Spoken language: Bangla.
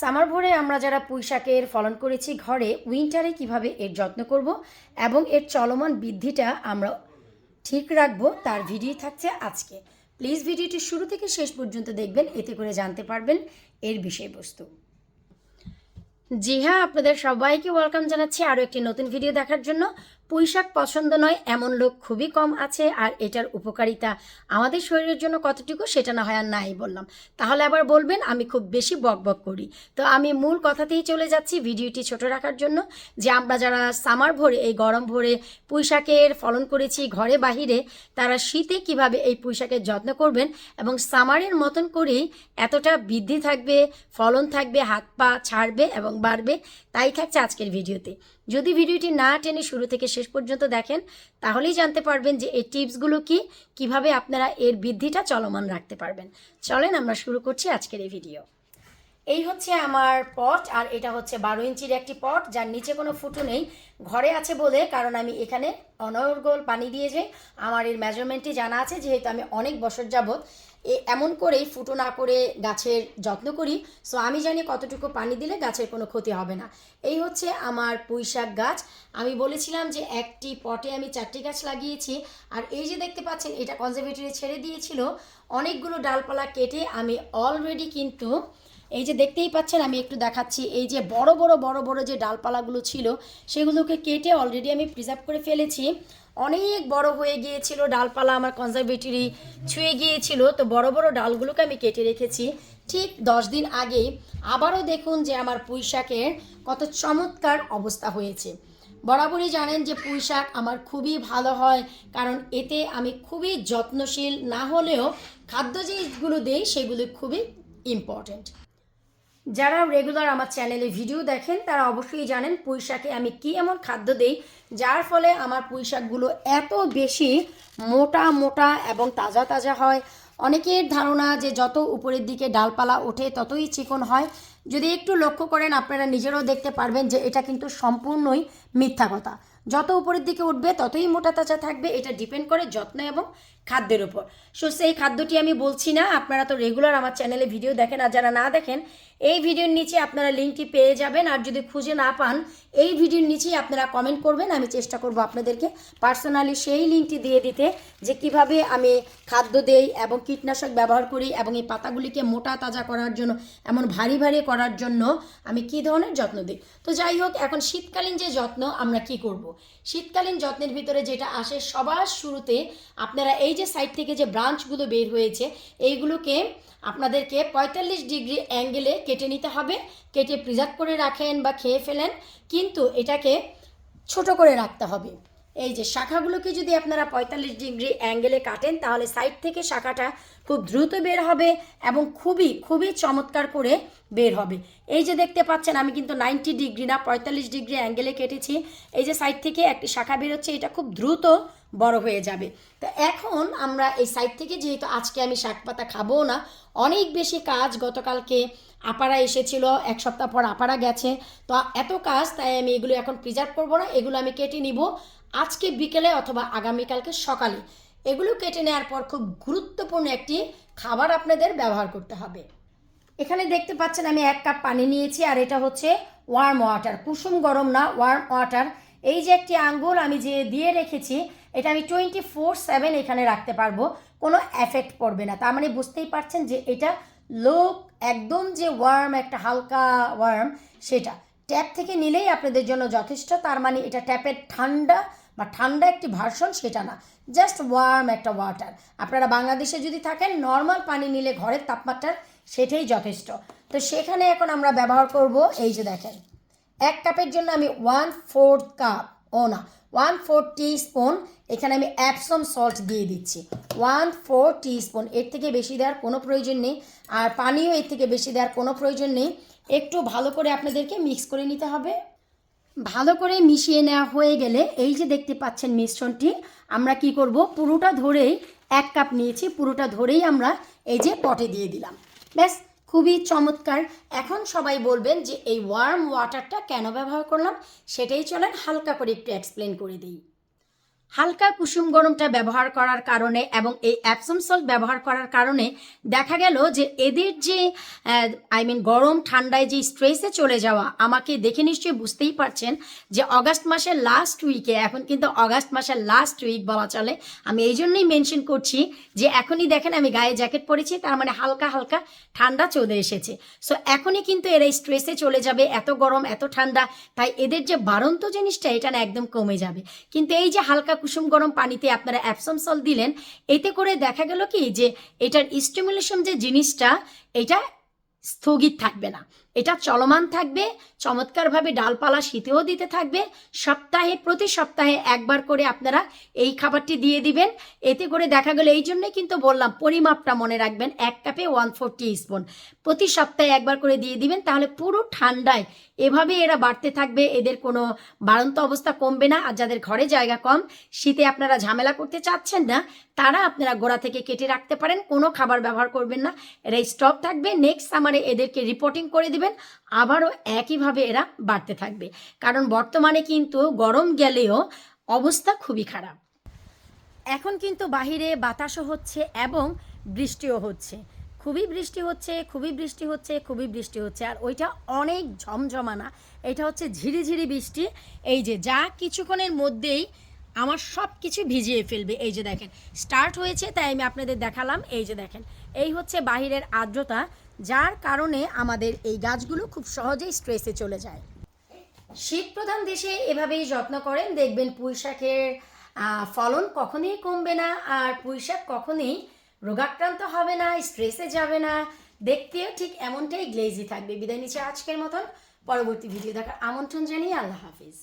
সামার ভরে আমরা যারা পুঁই শাকের ফলন করেছি ঘরে উইন্টারে কীভাবে এর যত্ন করব এবং এর চলমান বৃদ্ধিটা আমরা ঠিক রাখব, তার ভিডিও থাকছে আজকে। প্লিজ ভিডিওটি শুরু থেকে শেষ পর্যন্ত দেখবেন, এতে করে জানতে পারবেন এর বিষয়বস্তু। জি হ্যাঁ আপনাদের সবাইকে ওয়েলকাম জানাচ্ছি আরও একটি নতুন ভিডিও দেখার জন্য। পুঁইশাক পছন্দ নয়, এমন লোক খুবই কম আছে, আর এটার উপকারিতা আমাদের শরীরের জন্য কতটুকু সেটা না হয় আর নাই বললাম। তাহলে আবার বলবেন, আমি খুব বেশি বক বক করি। তো আমি মূল কথাতেই চলে যাচ্ছি ভিডিওটি ছোট রাখার জন্য, যে আমরা যারা সামার ভরে, এই গরম ভরে পুঁইশাকের ফলন করেছি ঘরে বাহিরে, তারা শীতে কীভাবে এই পুঁইশাকের যত্ন করবেন এবং সামারের মতন করেই এতটা বৃদ্ধি থাকবে, ফলন থাকবে, হাত পা ছাড়বে এবং বাড়বে, তাই থাকছে আজকের ভিডিওতে। যদি ভিডিওটি না টেনে শুরু থেকে শেষ পর্যন্ত দেখেন, তাহলেই জানতে পারবেন যে এই টিপসগুলো কি, কীভাবে আপনারা এর বৃদ্ধিটা চলমান রাখতে পারবেন। চলেন আমরা শুরু করছি আজকের এই ভিডিও। এই হচ্ছে আমার পট, আর এটা হচ্ছে বারো ইঞ্চির একটি পট, যার নিচে কোনো ফুটো নেই। ঘরে আছে বলে, কারণ আমি এখানে অনর্গল পানি দিয়ে যাই আমার এর মেজারমেন্টটি জানা আছে, যেহেতু আমি অনেক বছর যাবৎ এ এমন করেই ফুটো না করে গাছের যত্ন করি। সো আমি জানি কতটুকু পানি দিলে গাছের কোনো ক্ষতি হবে না। এই হচ্ছে আমার পুঁইশাক গাছ। আমি বলেছিলাম যে একটি পটে আমি চারটি গাছ লাগিয়েছি, আর এই যে দেখতে পাচ্ছেন, এটা কনজারভেটরি ছেড়ে দিয়েছিল। অনেকগুলো ডালপালা কেটে আমি অলরেডি কিন্তু এই যে দেখতেই পাচ্ছেন, আমি একটু দেখাচ্ছি। এই যে বড় বড় বড় বড় যে ডালপালাগুলো ছিল, সেগুলোকে কেটে অলরেডি আমি প্রিজার্ভ করে ফেলেছি। অনেক বড় হয়ে গিয়েছিল, ডালপালা আমার কনজারভেটরি ছুঁয়ে গিয়েছিল, তো বড় বড় ডালগুলোকে আমি কেটে রেখেছি ঠিক দশ দিন আগেই। আবারও দেখুন যে আমার পুঁই শাকের কত চমৎকার অবস্থা হয়েছে। বরাবরই জানেন যে পুঁই শাক আমার খুবই ভালো হয়, কারণ এতে আমি খুবই যত্নশীল, না হলেও খাদ্য যেগুলো দেই, সেগুলো খুবই ইম্পর্ট্যান্ট যারা রেগুলার আমার চ্যানেলে ভিডিও দেখেন, তারা অবশ্যই জানেন পুঁইশাকে আমি কি এমন খাদ্য দেই, যার ফলে আমার পুঁই শাকগুলো এত বেশি মোটা মোটা এবং তাজা তাজা হয়। অনেকের ধারণা যে যত উপরের দিকে ডালপালা ওঠে, ততই চিকন হয়। যদি একটু লক্ষ্য করেন, আপনারা নিজেরাও দেখতে পারবেন যে এটা কিন্তু সম্পূর্ণই মিথ্যা কথা। যত উপরের দিকে উঠবে, ততই মোটা তাজা থাকবে। এটা ডিপেন্ড করে যত্ন এবং খাদ্যের উপর। সো সেই খাদ্যটি আমি বলছি না। আপনারা তো রেগুলার আমার চ্যানেলে ভিডিও দেখেন। আর যারা না দেখেন এই ভিডিওর নিচে আপনারা লিঙ্কটি পেয়ে যাবেন, আর যদি খুঁজে না পান, এই ভিডিওর নিচেই আপনারা কমেন্ট করবেন, আমি চেষ্টা করব আপনাদেরকে পার্সোনালি সেই লিঙ্কটি দিয়ে দিতে যে কীভাবে আমি খাদ্য দেই এবং কীটনাশক ব্যবহার করি এবং এই পাতাগুলিকে মোটা তাজা করার জন্য, এমন ভারী ভারী করার জন্য আমি কি ধরনের যত্ন দিই তো যাই হোক, এখন শীতকালীন যে যত্ন আমরা কি করব। শীতকালীন যত্নের ভিতরে যেটা আসে, সবার শুরুতে আপনারা এই যে সাইড থেকে যে ব্রাঞ্চগুলো বের হয়েছে, এইগুলোকে আপনাদেরকে পঁয়তাল্লিশ ডিগ্রি অ্যাঙ্গেলে কেটে নিতে হবে, কেটে প্রিজার্ভ করে রাখেন বা খেয়ে ফেলেন, কিন্তু এটাকে ছোট করে রাখতে হবে। এই যে শাখাগুলোকে যদি আপনারা পঁয়তাল্লিশ ডিগ্রি অ্যাঙ্গেলে কাটেন, তাহলে সাইড থেকে শাখাটা খুব দ্রুত বের হবে এবং খুবই খুবই চমৎকার করে বের হবে। এই যে দেখতে পাচ্ছেন, আমি কিন্তু নাইনটি ডিগ্রি না, পঁয়তাল্লিশ ডিগ্রি অ্যাঙ্গেলে কেটেছি। এই যে সাইড থেকে একটি শাখা বেরোচ্ছে, এটা খুব দ্রুত বড় হয়ে যাবে। তো এখন আমরা এই সাইড থেকে যেহেতু আজকে আমি শাক পাতা খাব না, অনেক বেশি কাজ গতকালকে আপারা এসেছিল, এক সপ্তাহ পর আপারা গেছে। তো এত কাজ, তাই আমি এগুলো এখন প্রিজার্ভ করব না, এগুলো আমি কেটে নিব আজকে বিকেলে অথবা আগামীকালকে সকালে। এগুলো কেটে নেওয়ার পর খুব গুরুত্বপূর্ণ একটি খাবার আপনাদের ব্যবহার করতে হবে। এখানে দেখতে পাচ্ছেন আমি এক কাপ পানি নিয়েছি, আর এটা হচ্ছে ওয়ার্ম ওয়াটার কুসুম গরম না ওয়ার্ম ওয়াটার এই যে একটি আঙ্গুল আমি যে দিয়ে রেখেছি এটা আমি টোয়েন্টি ফোর সেভেন এখানে রাখতে পারব, কোনো এফেক্ট পড়বে না। তার মানে বুঝতেই পারছেন যে এটা লোক একদম যে ওয়ার্ম একটা হালকা ওয়ার্ম সেটা। ট্যাপ থেকে নিলেই আপনাদের জন্য যথেষ্ট, তার মানে এটা ট্যাপের ঠান্ডা বা ঠান্ডা একটি ভার্সন, সেটা না। জাস্ট ওয়ার্ম একটা ওয়াটার আপনারা বাংলাদেশে যদি থাকেন নর্মাল পানি নিলে ঘরের তাপমাত্রার সেটাই যথেষ্ট। তো সেখানে এখন আমরা ব্যবহার করব, এই যে দেখেন, এক কাপের জন্য আমি ওয়ান ফোর্থ কাপ ও না ওয়ান ফোর স্পুন এখানে আমি অ্যাপসম সল্ট দিয়ে দিচ্ছি। ওয়ান ফোর স্পুন এর থেকে বেশি দেওয়ার কোনো প্রয়োজন নেই। আর পানিও এর থেকে বেশি দেওয়ার কোনো প্রয়োজন নেই। একটু ভালো করে আপনাদেরকে মিক্স করে নিতে হবে। ভালো করে মিশিয়ে নেওয়া হয়ে গেলে, এই যে দেখতে পাচ্ছেন মিশ্রণটি, আমরা কি করব? পুরোটা ধরেই এক কাপ নিয়েছি, পুরোটা ধরেই আমরা এই যে পটে দিয়ে দিলাম। ব্যাস খুবই চমৎকার। এখন সবাই বলবেন যে এই ওয়ার্ম ওয়াটারটা কেন ব্যবহার করলাম? সেটাই চলেন হালকা করে একটু এক্সপ্লেন করে দিই। হালকা কুসুম গরমটা ব্যবহার করার কারণে এবং এই অ্যাপসম সল্ট ব্যবহার করার কারণে দেখা গেল যে এদের যে আই মিন গরম, ঠান্ডায় যে স্ট্রেসে চলে যাওয়া, আমাকে দেখে নিশ্চয়ই বুঝতেই পারছেন যে অগাস্ট মাসের লাস্ট উইকে এখন কিন্তু অগাস্ট মাসের লাস্ট উইক বলা চলে। আমি এই জন্যই মেনশন করছি যে এখনই দেখেন আমি গায়ে জ্যাকেট পরেছি, তার মানে হালকা হালকা ঠান্ডা চলে এসেছে। সো এখনই কিন্তু এরা স্ট্রেসে চলে যাবে, এত গরম, এত ঠান্ডা, তাই এদের যে বাড়ন্ত জিনিসটা, এটা না একদম কমে যাবে। কিন্তু এই যে হালকা কুসুম গরম পানিতে আপনারা অ্যাপসম সল দিলেন। এতে করে দেখা গেল কি যে এটার স্টিমুলেশন যে জিনিসটা, এটা স্থগিত থাকবে না। এটা চলমান থাকবে, চমৎকারভাবে ডালপালা শীতেও দিতে থাকবে। সপ্তাহে, প্রতি সপ্তাহে একবার করে আপনারা এই খাবারটি দিয়ে দিবেন। এতে করে দেখা গেল, এই জন্যই কিন্তু বললাম, পরিমাপটা মনে রাখবেন। এক কাপে ওয়ান ফোরটি স্পুন প্রতি সপ্তাহে একবার করে দিয়ে দিবেন, তাহলে পুরো ঠান্ডায় এভাবে এরা বাড়তে থাকবে। এদের কোনো বাড়ন্ত অবস্থা কমবে না। আর যাদের ঘরে জায়গা কম, শীতে আপনারা ঝামেলা করতে চাচ্ছেন না, তারা আপনারা গোড়া থেকে কেটে রাখতে পারেন। কোনো খাবার ব্যবহার করবেন না। এরা স্টপ থাকবে। নেক্সট সামারে এদেরকে রিপোর্টিং করে দিবেন। আবারও একইভাবে এরা বাড়তে থাকবে। কারণ বর্তমানে কিন্তু গরম গেলেও অবস্থা খুবই খারাপ। এখন কিন্তু বাহিরে বাতাসও হচ্ছে এবং বৃষ্টিও হচ্ছে। খুবই বৃষ্টি হচ্ছে, খুবই বৃষ্টি হচ্ছে, খুবই বৃষ্টি হচ্ছে। আর ওইটা অনেক ঝমঝমানা। এটা হচ্ছে ঝিরিঝিরি বৃষ্টি। এই যে যা কিছুক্ষণের মধ্যেই আমার সব কিছু ভিজিয়ে ফেলবে। এই যে দেখেন স্টার্ট হয়েছে, তাই আমি আপনাদের দেখালাম। এই যে দেখেন, এই হচ্ছে বাহিরের আর্দ্রতা, যার কারণে আমাদের এই গাছগুলো খুব সহজেই স্ট্রেসে চলে যায়। শীত প্রধান দেশে এভাবেই যত্ন করেন। দেখবেন পুঁই শাকের ফলন কখনোই কমবে না, আর পুঁই শাক কখনোই রোগাক্রান্ত হবে না স্ট্রেসে যাবে না। দেখতেও ঠিক এমনটাই গ্লেজি থাকবে। বিদায় নিচ্ছে আজকের মতন। পরবর্তী ভিডিও দেখার আমন্ত্রণ জানিয়ে আল্লাহ হাফিজ।